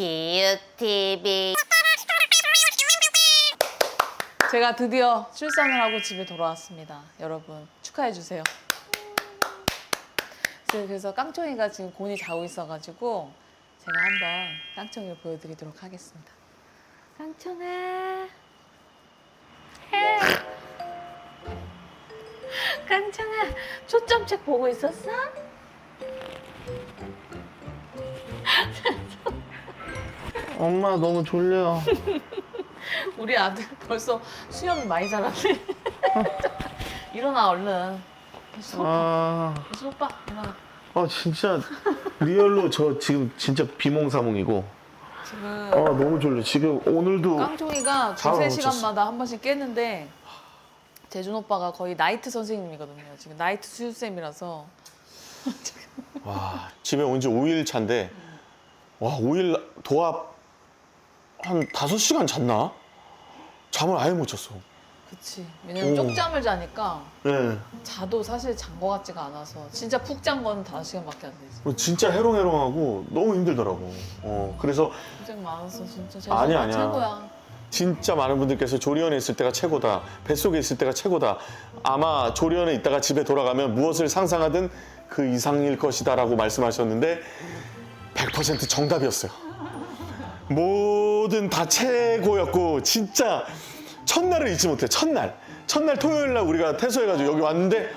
지유TV 제가 드디어 출산을 하고 집에 돌아왔습니다. 여러분 축하해 주세요. 그래서- 그래서 깡총이가 지금 곤이 자고 있어가지고 제가 한번 깡총이를 보여드리도록 하겠습니다. 깡총아, 깡총아, 초점책 보고 있었어? 엄마 너무 졸려. 우리 아들 벌써 수염이 많이 자랐네. 일어나 얼른. 오빠, 아, 예수 오빠 일어나. 아 진짜 리얼로 저 지금 진짜 비몽사몽이고. 지금 아 너무 졸려. 지금 오늘도 깡총이가 잠을 두세 못 시간마다 한 번씩 깨는데 재준 오빠가 거의 나이트 선생님이거든요. 지금 나이트 수유쌤이라서 와 집에 온 지 5일 차인데 와 5일 도합 한 5시간 잤나? 잠을 아예 못 잤어. 그치. 왜냐면 오. 쪽잠을 자니까 네. 자도 사실 잔 거 같지가 않아서 진짜 푹잔 거는 5시간밖에 안 되지. 진짜 해롱해롱하고 너무 힘들더라고. 어, 그래서 고생 많았어 진짜. 아니야, 오빠 아니야. 최고야. 진짜 많은 분들께서 조리원에 있을 때가 최고다. 뱃속에 있을 때가 최고다. 아마 조리원에 있다가 집에 돌아가면 무엇을 상상하든 그 이상일 것이다라고 말씀하셨는데 100% 정답이었어요. 뭐 든 다 최고였고 진짜 첫날을 잊지 못해. 첫날. 첫날 토요일 날 우리가 퇴소해가지고 여기 왔는데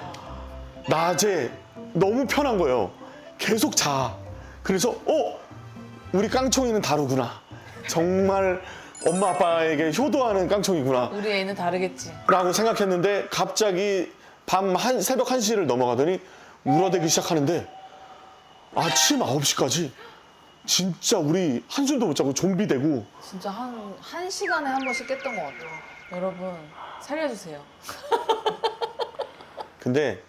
낮에 너무 편한 거예요. 계속 자. 그래서 어 우리 깡총이는 다르구나. 정말 엄마 아빠에게 효도하는 깡총이구나. 우리 애는 다르겠지. 라고 생각했는데 갑자기 밤 한, 새벽 1시를 넘어가더니 울어대기 시작하는데 아침 9시까지 진짜 우리 한숨도 못 자고 좀비 되고 진짜 한, 한 시간에 한 번씩 깼던 것 같아요. 여러분, 살려주세요. 근데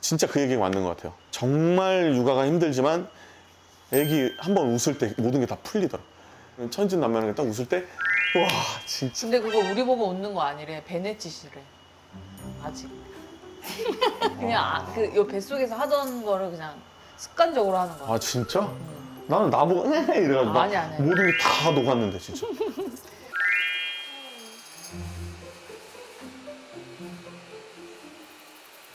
진짜 그 얘기가 맞는 것 같아요. 정말 육아가 힘들지만 애기 한 번 웃을 때 모든 게 다 풀리더라. 천진난만하게 딱 웃을 때 와 진짜 근데 그거 우리 보고 웃는 거 아니래. 베네짓이래. 아직. 그냥 아, 그, 요 뱃속에서 하던 거를 그냥 습관적으로 하는 거야. 아 진짜? 나는 나보고 네 이래가지고 아, 막 아니, 아니. 모든 게 다 녹았는데 진짜.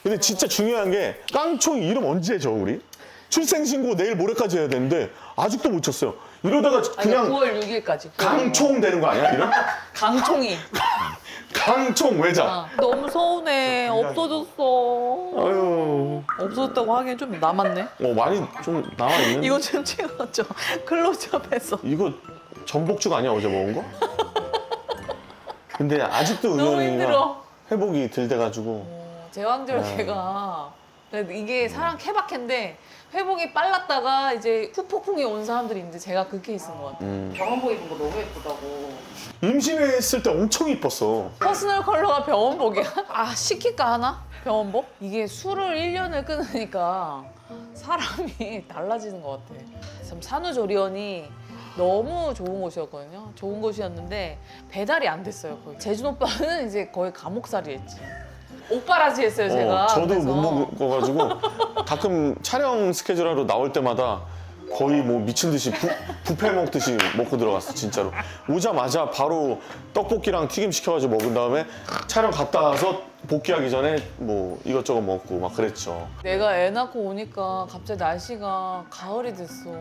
근데 진짜 중요한 게 깡총 이름 언제 져 우리? 출생신고 내일 모레까지 해야 되는데 아직도 못 쳤어요. 이러다가 아니, 그냥 9월 6일까지. 강총 되는 거 아니야? 이름? 강총이. 강총 외자. 어. 너무 서운해. 없어졌어. 아유, 없어졌다고 하기엔 좀 남았네. 어 많이 좀 나와 있는. 이거 좀 찍었죠. 클로즈업해서. 이거 전복죽 아니야 어제 먹은 거? 근데 아직도 너무 힘들어. 회복이 덜 돼가지고 어, 제왕절개가 이게 사람 케바케인데 회복이 빨랐다가 이제 후폭풍이 온 사람들이 있는데 제가 그 케이스인 것 같아요. 음. 병원복 입은 거 너무 예쁘다고. 임신했을 때 엄청 이뻤어. 퍼스널 컬러가 병원복이야? 아 시킬까 하나? 병원복? 이게 술을 1년을 끊으니까 사람이 달라지는 것 같아. 참 산후조리원이 너무 좋은 곳이었거든요. 좋은 곳이었는데 배달이 안 됐어요. 거의. 재준 오빠는 이제 거의 감옥살이 했지. 옥바라지 했어요 제가. 어, 저도 그래서. 못 먹어가지고 가끔 촬영 스케줄 하러 나올 때마다 거의 뭐 미친 듯이 부, 뷔페 먹듯이 먹고 들어갔어 진짜로. 오자마자 바로 떡볶이랑 튀김 시켜가지고 먹은 다음에 촬영 갔다 와서 복귀하기 전에 뭐 이것저것 먹고 막 그랬죠. 내가 애 낳고 오니까 갑자기 날씨가 가을이 됐어.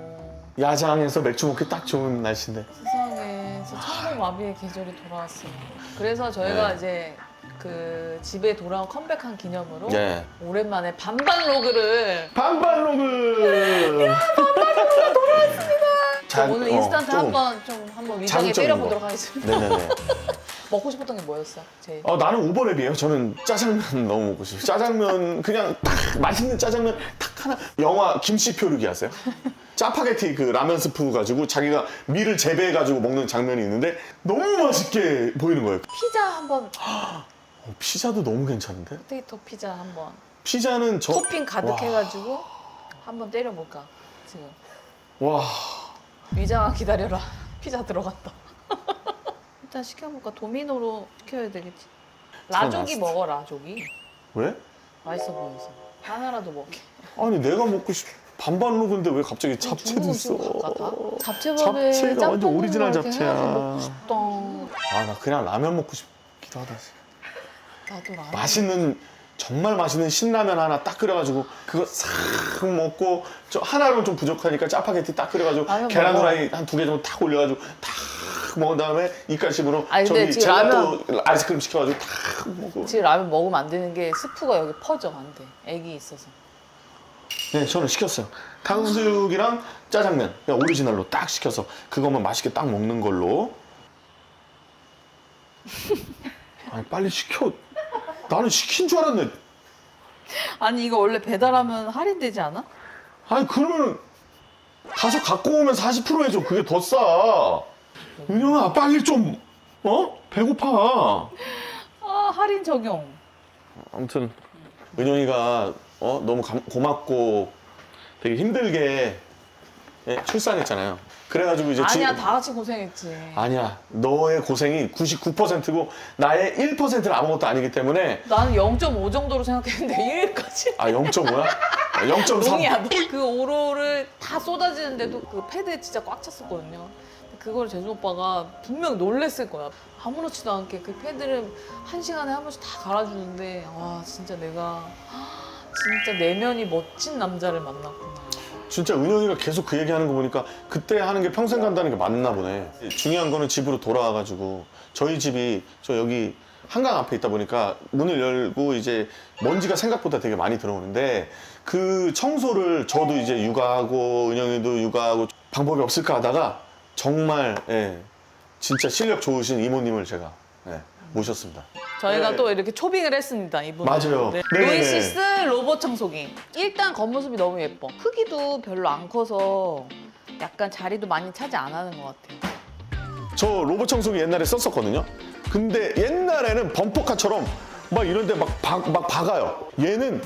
야장에서 맥주 먹기 딱 좋은 날씨인데. 세상에 진짜 천국마비의 계절이 돌아왔어요. 그래서 저희가 네. 이제 그 집에 돌아온 컴백한 기념으로 예. 오랜만에 반반 로그를 반반 로그. 자, 오늘 어, 인스턴트 조금. 한번 좀 한번 위장에 자극적인 때려보도록 거. 하겠습니다. 네네네. 먹고 싶었던 게 뭐였어? 제일. 어, 나는 오버랩이에요. 저는 짜장면 너무 먹고 싶어요. 짜장면 그냥 딱 맛있는 짜장면 딱 하나. 영화 김씨 표류기 아세요? 짜파게티 그 라면 스프 가지고 자기가 밀을 재배해 가지고 먹는 장면이 있는데 너무 맛있게 보이는 거예요. 피자 한번 어, 피자도 너무 괜찮은데? 포테이토 피자 한번 피자는 저 토핑 가득해가지고 한번 때려볼까 지금 와 위장아 기다려라 피자 들어갔다 일단 시켜볼까 도미노로 시켜야 되겠지 라조기 맛있다. 먹어 라조기 왜? 맛있어 보여서 하나라도 먹게 아니 내가 먹고 싶 반반으로 근데 왜 갑자기 잡채도 있어? 잡채밥에 잡채가 완전 짬뽕 오리지널 이렇게 잡채야. 해가지고 먹고 싶다. 아 나 그냥 라면 먹고 싶기도 하다. 나도 라면. 맛있는 정말 맛있는 신라면 하나 딱 끓여가지고 그거 싹 먹고 저 하나로는 좀 부족하니까 짜파게티 딱 끓여가지고 라면 계란 먹어. 후라이 한 두 개 정도 탁 올려가지고 탁 먹은 다음에 이까심으로 아니, 근데 저기 지금 젤라또 아이스크림 시켜가지고 탁 먹고 지금 라면 먹으면 안 되는 게 스프가 여기 퍼져 안 돼. 애기 있어서. 네 저는 시켰어요 탕수육이랑 짜장면 그냥 오리지널로 딱 시켜서 그것만 맛있게 딱 먹는 걸로 아니 빨리 시켜 나는 시킨 줄 알았네 아니 이거 원래 배달하면 할인되지 않아? 아니 그러면 가서 갖고 오면 40% 해줘 그게 더 싸. 은영아 빨리 좀 어? 배고파. 아 할인 적용. 아무튼 은영이가 어 너무 감- 고맙고 되게 힘들게 예, 출산했잖아요. 그래가지고 이제 아니야 지- 다 같이 고생했지. 아니야 너의 고생이 99%고 나의 1%는 아무것도 아니기 때문에 나는 0.5 정도로 생각했는데 1까지. 아 0.5야? 0.3 농이야. 그 오로를 다 쏟아지는데도 그 패드에 진짜 꽉 찼었거든요. 근데 그걸 재수 오빠가 분명 놀랬을 거야. 아무렇지도 않게 그 패드를 한 시간에 한 번씩 다 갈아주는데 와 진짜 내가 진짜 내면이 멋진 남자를 만났구나. 진짜 은영이가 계속 그 얘기하는 거 보니까 그때 하는 게 평생 간다는 게 맞나 보네. 중요한 거는 집으로 돌아와가지고 저희 집이 저 여기 한강 앞에 있다 보니까 문을 열고 이제 먼지가 생각보다 되게 많이 들어오는데 그 청소를 저도 이제 육아하고 은영이도 육아하고 방법이 없을까 하다가 정말 예, 진짜 실력 좋으신 이모님을 제가 예, 모셨습니다. 저희가 네. 또 이렇게 초빙을 했습니다 이분. 맞아요. 네. 네네네. 로이시스 로봇 청소기. 일단 겉모습이 너무 예뻐. 크기도 별로 안 커서 약간 자리도 많이 차지 안 하는 것 같아요. 저 로봇 청소기 옛날에 썼었거든요. 근데 옛날에는 범퍼카처럼 막 이런데 막, 박, 막 박아요. 얘는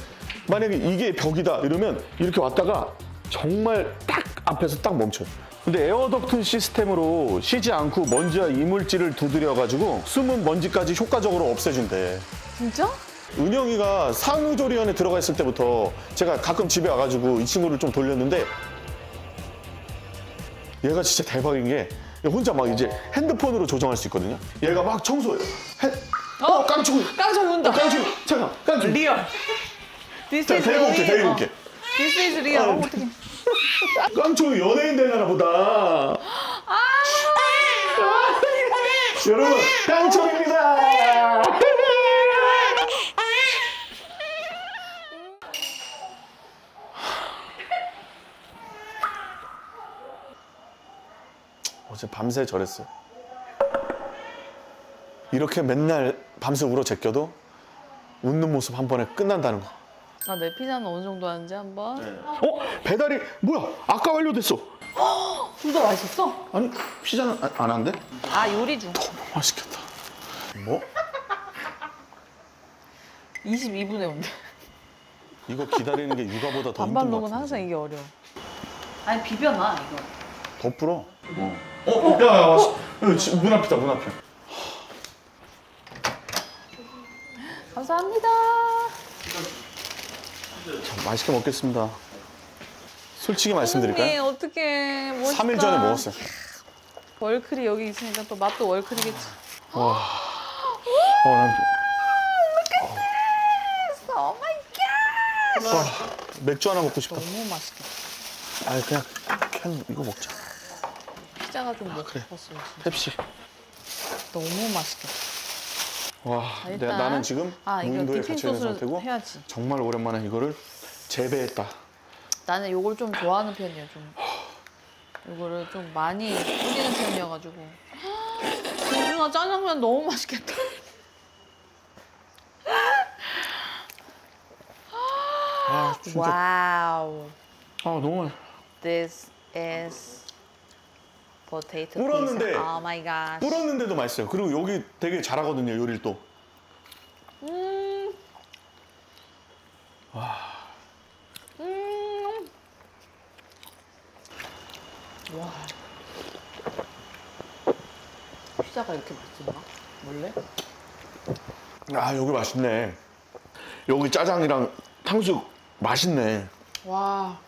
만약에 이게 벽이다 이러면 이렇게 왔다가 정말 딱 앞에서 딱 멈춰요. 근데 에어덕트 시스템으로 쉬지 않고 먼지와 이물질을 두드려가지고 숨은 먼지까지 효과적으로 없애준대. 진짜? 은영이가 산후조리원에 들어가 있을 때부터 제가 가끔 집에 와가지고 이 친구를 좀 돌렸는데 얘가 진짜 대박인 게 혼자 막 이제 핸드폰으로 조정할 수 있거든요. 얘가 막 청소해요. 핸... 어, 깡총! 깡총 운다. 깡총! 잠깐, 깡총! 리얼. This 자, is 데리고 올게. 데리고 어. 올게. This is real. 어. 어, 어떡해. 깡총이 연예인 되려나 보다. 여러분, 깡총입니다! 어제 밤새 저랬어요. 이렇게 맨날 밤새 울어 제껴도 웃는 모습 한 번에 끝난다는 거. 나내 피자는 어느 정도 하는지 한번. 어? 배달이 뭐야? 아까 완료됐어. 둘 다 맛있었어? 아니 피자는 안, 안 한대? 아 요리 중. 맛있겠다. 뭐? 22분에 온대. 이거 기다리는 게 육아보다 더 힘든 반반 것 록은 같아. 항상 이게 어려워. 아니 비벼놔 이거. 더 불어. 어, 어, 야, 야, 왔어. 여기 지- 문 앞이다, 문 앞에. 감사합니다. 참, 맛있게 먹겠습니다. 솔직히 말씀드릴까요? 어떻게 멋있다. 3일 전에 먹었어요. 월클이 여기 있으니까 또 맛도 월클이겠지. 어, 난, 오 마이 갓. 와, 맥주 하나 먹고 싶다. 너무 맛있겠다. 아, 그냥 캔 이거 먹자. 피자가 좀 먹고 그래. 싶었어요. 진짜. 펩시. 너무 맛있겠다. 와, 자, 내, 일단- 나는 지금 아 이거 무인도에 디핑 갇혀 있는 소스를 상태고 해야지. 정말 오랜만에 이거를 재배했다. 나는 요걸 좀 좋아하는 편이야 좀. 요거를 좀 많이 뿌리는 편이어가지고. 김준아 짜장면 너무 맛있겠다. 아, 진짜. 와우. 아, 너무 맛 This is potato 불었는데. Oh my gosh. 불었는데도 맛있어요. 그리고 여기 되게 잘하거든요, 요리를 또. 음. 음. 와. 피자가 이렇게 맛있나? 원래? 아, 여기 맛있네. 여기 짜장이랑 탕수육 맛있네. 와.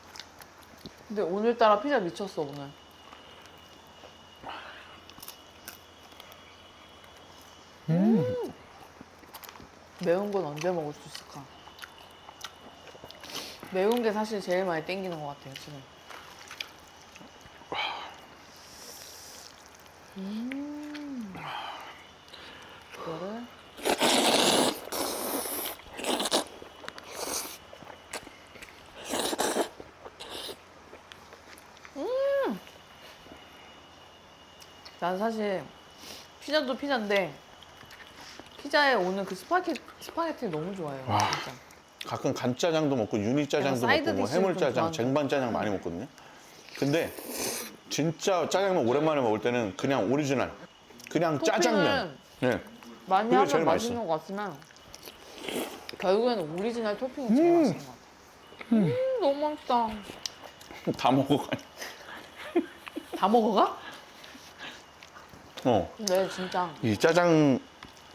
근데 오늘따라 피자 미쳤어 오늘. 음. 매운 건 언제 먹을 수 있을까? 매운 게 사실 제일 많이 땡기는 것 같아요 지금. 음. 이거를 난 사실 피자도 피자인데 피자에 오는 그 스파게티 스파게티 너무 좋아해요. 와. 진짜. 가끔 간짜장도 먹고 유니짜장도 약간 사이드 먹고 뭐 디쉬를 좀 해물짜장. 쟁반짜장 많이 먹거든요. 근데 진짜 짜장면 오랜만에 먹을 때는 그냥 오리지널, 그냥 짜장면. 네. 많이 그게 하면 제일 맛있는 것 같지만 결국에는 오리지널 토핑이 제일 음. 맛있는 것 같아. 음, 너무 맛있다. 다 먹어가. 다 먹어가? 어, 근데 진짜 이 짜장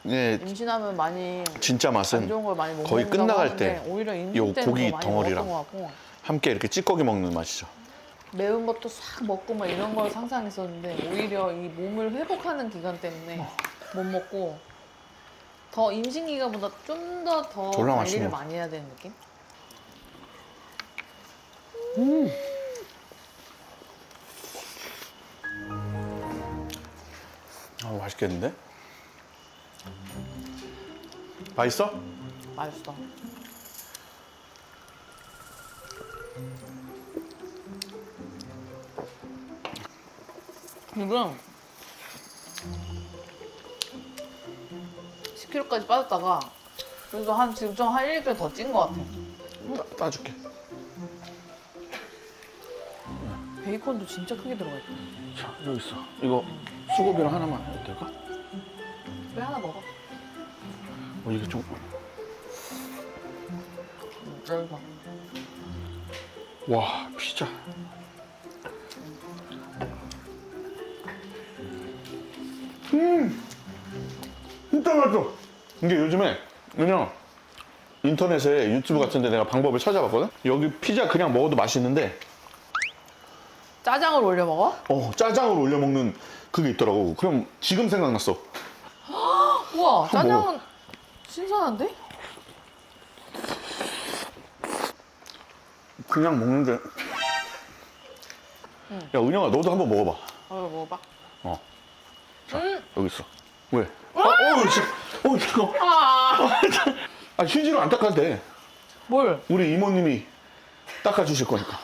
의 임신하면 많이 진짜 안 맛은 좋은 걸 많이 못 거의 먹는다고 끝나갈 하는데 때 오히려 요 임신 때는 고기 많이 덩어리랑. 먹었던 것 같고 함께 이렇게 찌꺼기 먹는 맛이죠. 매운 것도 싹 먹고 막 이런 걸 상상했었는데 오히려 이 몸을 회복하는 기간 때문에 못 먹고 더 임신 기간보다 좀 더 더 졸라 관리를 맛있네. 많이 해야 되는 느낌? 아, 맛있겠는데? 맛있어? 맛있어. 지금 10kg까지 빠졌다가 그래도 한 지금 좀 한 1kg 더 찐 것 같아. 따- 따줄게. 베이컨도 진짜 크게 들어가 있다. 자 여기 있어. 이거 수고비랑 하나만 될까? 왜 하나 먹어? 어 이게 좀. 여기 봐. 와 피자. 진짜 맛있어. 이게 요즘에 그냥 인터넷에 유튜브 같은데 내가 방법을 찾아봤거든. 여기 피자 그냥 먹어도 맛있는데 짜장을 올려 먹어? 어 짜장을 올려 먹는 그게 있더라고. 그럼 지금 생각났어. 우와, 짜장은 신선한데? 그냥 먹는데. 야 은영아 너도 한번 먹어봐. 어, 먹어봐. 어. 자 음. 여기 있어. 왜? 아, 어, 지 어, 잠깐. 아, 아 휴지로 안 닦아도 돼. 뭘? 우리 이모님이 닦아주실 거니까.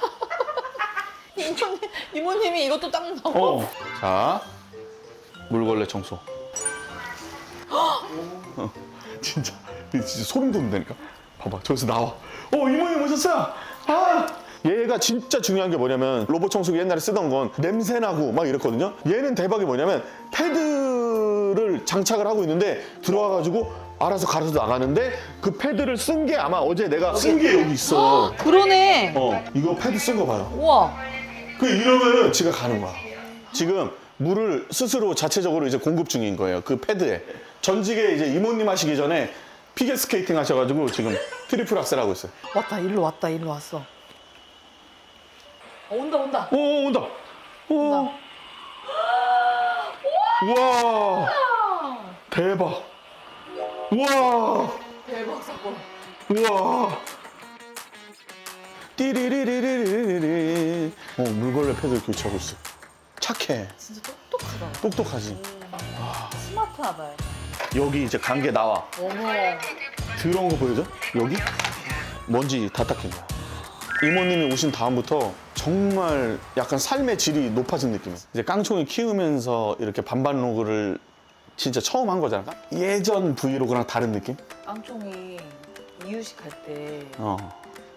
이모님, 이모님이 이것도 닦는다고? 어. 자, 물걸레 청소. 어, 진짜, 진짜 소름 돋는다니까. 봐봐, 저기서 나와. 어, 이모님 오셨어요. 아. 얘가 진짜 중요한 게 뭐냐면 로봇 청소기 옛날에 쓰던 건 냄새 나고 막 이랬거든요. 얘는 대박이 뭐냐면 패드를 장착을 하고 있는데 들어와가지고 알아서 갈아서 나가는데 그 패드를 쓴 게 아마 어제 내가 쓴 게 여기 있어. 그러네. 어, 이거 패드 쓴 거 봐요. 우와. 그 이러면은 지가 가는 거야. 지금 물을 스스로 자체적으로 이제 공급 중인 거예요. 그 패드에. 전직에 이제 이모님 하시기 전에 피겨 스케이팅 하셔가지고 지금 트리플 악셀 하고 있어요. 왔다, 일로 왔다, 일로 왔어. 어, 온다, 온다. 오, 온다. 오. 온다. 우와. 대박. 우와. 대박 사건. 우와. 띠리리리리리리. 어, 물걸레 패드 교체하고 있어. 착해. 진짜 똑똑하다. 똑똑하지. 스마트하다. 여기 이제 간 게 나와. 어머. 들어온 거 보여줘? 여기? 먼지 다 닦인 거야. 이모님이 오신 다음부터 정말 약간 삶의 질이 높아진 느낌이야. 이제 깡총이 키우면서 이렇게 반반 로그를 진짜 처음 한 거잖아. 예전 브이로그랑 다른 느낌? 깡총이 이유식 할 때 어.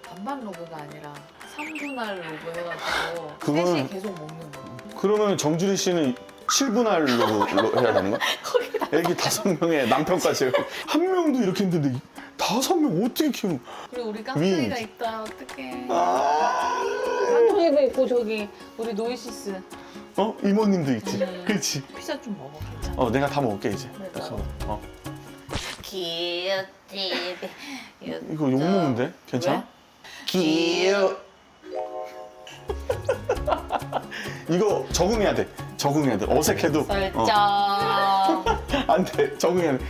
반반 로그가 아니라 3분할 로그 해가지고 그거는- 셋이 계속 먹는 거. 그러면 정주리 씨는 7분할 로그로 해야 되는 거야? 거기다. 애기 다섯 명에 남편까지 한 명도 이렇게 했는데 다섯 명 어떻게 키우는? 그리고 우리 위. 있다. 어떡해. 아. 깡총이도 있고 저기 우리 노이시스 어? 이모님도 있지. 그렇지. 피자 좀 먹어. 괜찮아. 어, 내가 다 먹을게 이제. 네, 그래서, 어. 귀엽지. 이거 욕 먹는데? 괜찮아? 귀엽. 이거 적응해야 돼. 적응해야 돼. 어색해도. 살짝. 안 돼. 적응해야 돼.